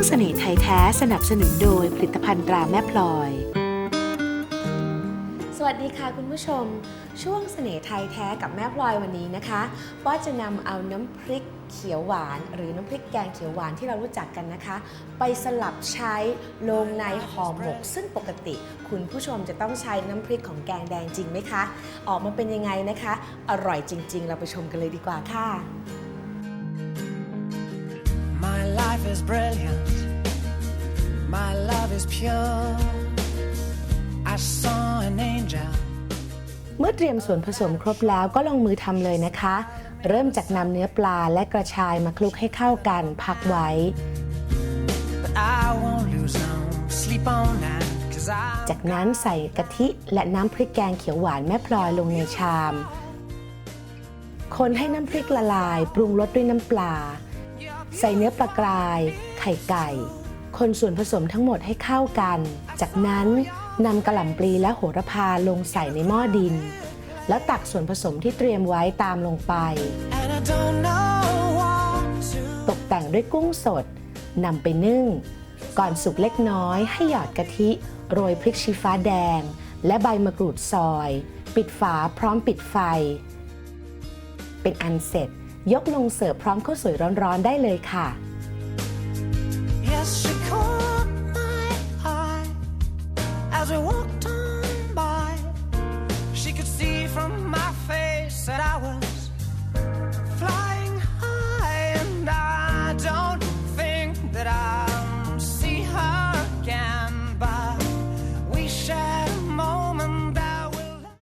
งเสน่ห์ไทยแท้สนับสนุนโดยผลิตภัณฑ์ตราแม่พลอย สวัสดีค่ะคุณผู้ชม ช่วงเสน่ห์ไทยแท้กับแม่พลอยวันนี้นะคะป้าจะนำเอาน้ำพริกเขียวหวาน หรือน้ำพริกแกงเขียวหวานที่เรารู้จักกันนะคะ ไปสลับใช้ลงในห่อหมก ซึ่งปกติ คุณผู้ชมจะต้องใช้น้ำพริกของแกงแดงจริงไหมคะ ออกมาเป็นยังไงนะคะ อร่อยจริง ๆ เราไปชมกันเลยดีกว่าค่ะ brilliant. My love is pure. I saw an angel. เมื่อเตรียมส่วนผสมครบแล้วก็ลงมือทำเลยนะคะ เริ่มจากนำเนื้อปลาและกระชายมาคลุกให้เข้ากันพักไว้ But I won't lose no sleep on that. Cause I จากนั้นใส่กะทิและน้ำพริกแกงเขียวหวานแม่พลอยลงในชาม คนให้น้ำพริกละลาย ปรุงรสด้วยน้ำปลา ใส่เนื้อปลากราย ไข่ไก่ คนส่วนผสมทั้งหมดให้เข้ากัน จากนั้นนำกระหล่ำปลีและโหระพาลงใส่ในหม้อดิน แล้วตักส่วนผสมที่เตรียมไว้ตามลงไป ตกแต่งด้วยกุ้งสดนำไปนึ่ง ก่อนสุกเล็กน้อยให้หยอดกะทิ โรยพริกชี้ฟ้าแดง และใบมะกรูดซอย ปิดฝาพร้อมปิดไฟ เป็นอันเสร็จ ยกลงเสิร์ฟพร้อมข้าวสวยร้อนๆได้เลยค่ะ